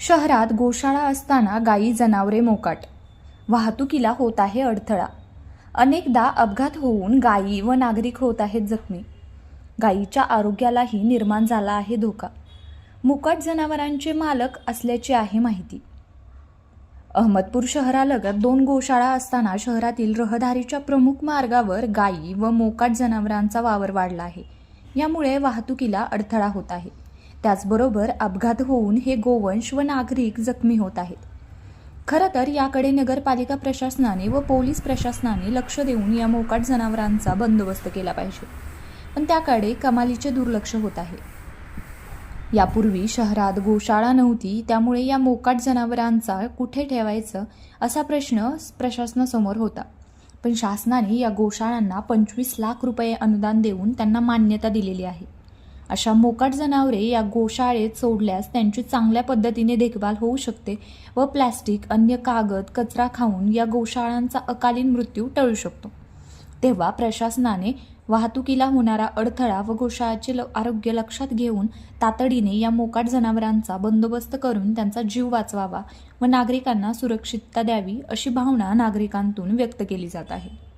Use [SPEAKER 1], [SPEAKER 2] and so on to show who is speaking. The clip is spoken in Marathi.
[SPEAKER 1] शहरात गोशाळा असताना गायी जनावरे मोकाट. वाहतुकीला होत आहे अडथळा. अनेकदा अपघात होऊन गायी व नागरिक होत आहेत जखमी. गायीच्या आरोग्यालाही निर्माण झाला आहे धोका. मुकाट जनावरांचे मालक असल्याची आहे माहिती. अहमदपूर शहरालगत दोन गोशाळा असताना शहरातील रहदारीच्या प्रमुख मार्गावर गायी व मोकाट जनावरांचा वावर वाढला आहे. यामुळे वाहतुकीला अडथळा होत आहे. त्याचबरोबर अपघात होऊन हे गोवंश व नागरिक जखमी होत आहेत. खरं तर याकडे नगरपालिका प्रशासनाने व पोलीस प्रशासनाने लक्ष देऊन या मोकाट जनावरांचा बंदोबस्त केला पाहिजे. पण त्याकडे कमालीचे दुर्लक्ष होत आहे. यापूर्वी शहरात गोशाळा नव्हती त्यामुळे या मोकाट जनावरांचा कुठे ठेवायचं असा प्रश्न प्रशासनासमोर होता. पण शासनाने या गोशाळांना पंचवीस लाख रुपये अनुदान देऊन त्यांना मान्यता दिलेली आहे. अशा मोकाट जनावरे या गोशाळेत सोडल्यास त्यांची चांगल्या पद्धतीने देखभाल होऊ शकते व प्लॅस्टिक अन्य कागद कचरा खाऊन या गोशाळांचा अकालीन मृत्यू टळू शकतो. तेव्हा प्रशासनाने वाहतुकीला होणारा अडथळा व गोशाळाचे ल- आरोग्य लक्षात घेऊन तातडीने या मोकाट जनावरांचा बंदोबस्त करून त्यांचा जीव वाचवावा व नागरिकांना सुरक्षितता द्यावी अशी भावना नागरिकांतून व्यक्त केली जात आहे.